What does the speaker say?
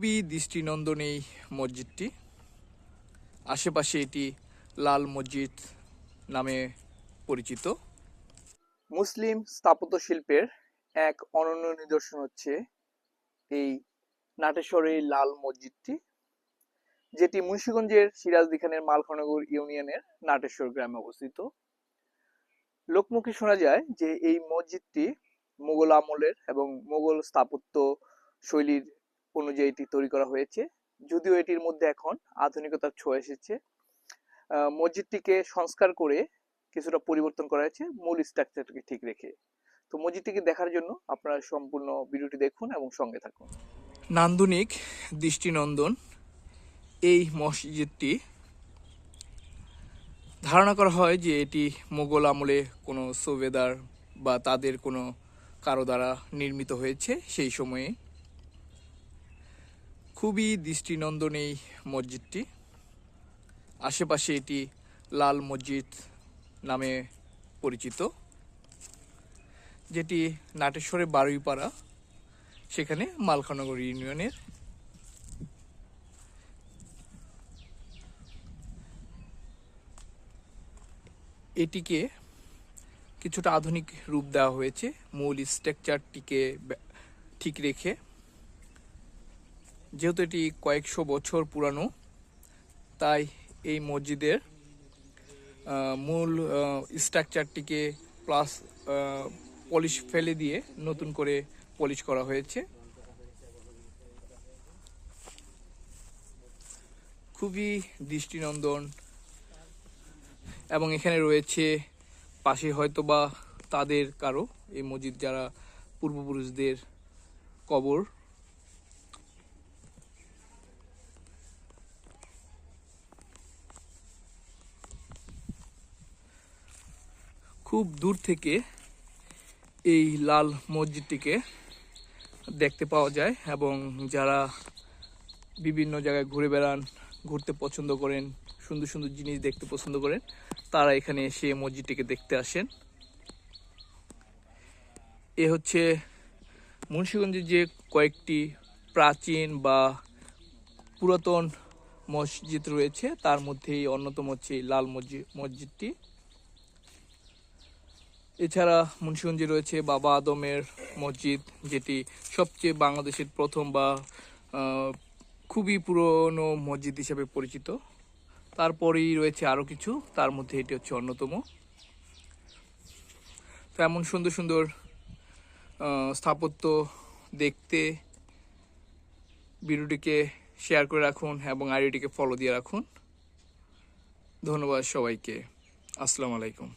খুবই দৃষ্টিনন্দন এই মসজিদটি। আশেপাশে এটি লাল মসজিদ নামে পরিচিত। মুসলিম স্থাপত্য শিল্পের এক অনন্য নিদর্শন হচ্ছে এই নাটেশ্বরের লাল মসজিদটি, যেটি মুন্সীগঞ্জের সিরাজদিখানের মালখানগর ইউনিয়নের নাটেশ্বর গ্রামে অবস্থিত। লোকমুখে শোনা যায় যে এই মসজিদটি মোগল আমলের এবং মোগল স্থাপত্য শৈলীর অনুযায়ী এটি তৈরি করা হয়েছে। যদিও এটির মধ্যে এখন আধুনিকতার ছোঁয়া এসেছে। মসজিদটিকে সংস্কার করে কিছুটা পরিবর্তন করা হয়েছে মূল স্ট্রাকচারটিকে ঠিক রেখে। তো মসজিদটিকে দেখার জন্য আপনারা সম্পূর্ণ ভিডিওটি দেখুন এবং সঙ্গে থাকুন। নান্দনিক দৃষ্টিনন্দন, এই মসজিদটি। ধারণা করা হয় যে এটি মোগল আমলে কোনো সোবেদার বা তাদের কোনো কারও দ্বারা নির্মিত হয়েছে সেই সময়ে। খুবই দৃষ্টিনন্দন এই মসজিদটি। আশেপাশে এটি লাল মসজিদ নামে পরিচিত, যেটি নাটেশ্বরের বারুইপাড়া, সেখানে মালখানগর ইউনিয়নের। এটিকে কিছুটা আধুনিক রূপ দেওয়া হয়েছে মূল স্ট্রাকচারটিকে ঠিক রেখে। যেহেতু এটি কয়েকশো বছর পুরানো, তাই এই মসজিদের মূল স্ট্রাকচারটিকে প্লাস পলিশ ফেলে দিয়ে নতুন করে পলিশ করা হয়েছে। খুবই দৃষ্টিনন্দন এবং এখানে রয়েছে, পাশে হয়তো বা তাদের কারও, এই মসজিদ যারা পূর্বপুরুষদের কবর খুব দূর থেকে এই লাল মসজিদটিকে দেখতে পাওয়া যায় এবং যারা বিভিন্ন জায়গায় ঘুরে বেড়ান, ঘুরতে পছন্দ করেন, সুন্দর সুন্দর জিনিস দেখতে পছন্দ করেন, তারা এখানে এসে মসজিদটিকে দেখতে আসেন। এ হচ্ছে মুন্সিগঞ্জের যে কয়েকটি প্রাচীন বা পুরাতন মসজিদ রয়েছে, তার মধ্যে অন্যতম হচ্ছে এই লাল মসজিদ মসজিদটি। এছাড়া মুন্সিগঞ্জে রয়েছে বাবা আদমের মসজিদ, যেটি সবচেয়ে বাংলাদেশের প্রথম বা খুবই পুরনো মসজিদ হিসেবে পরিচিত। তারপরেই রয়েছে আরও কিছু, তার মধ্যে এটি হচ্ছে অন্যতম। তো এমন সুন্দর সুন্দর স্থাপত্য দেখতে, ভিডিওটিকে শেয়ার করে রাখুন এবং আইডিটিকে ফলো দিয়ে রাখুন। ধন্যবাদ সবাইকে। আসসালামু আলাইকুম।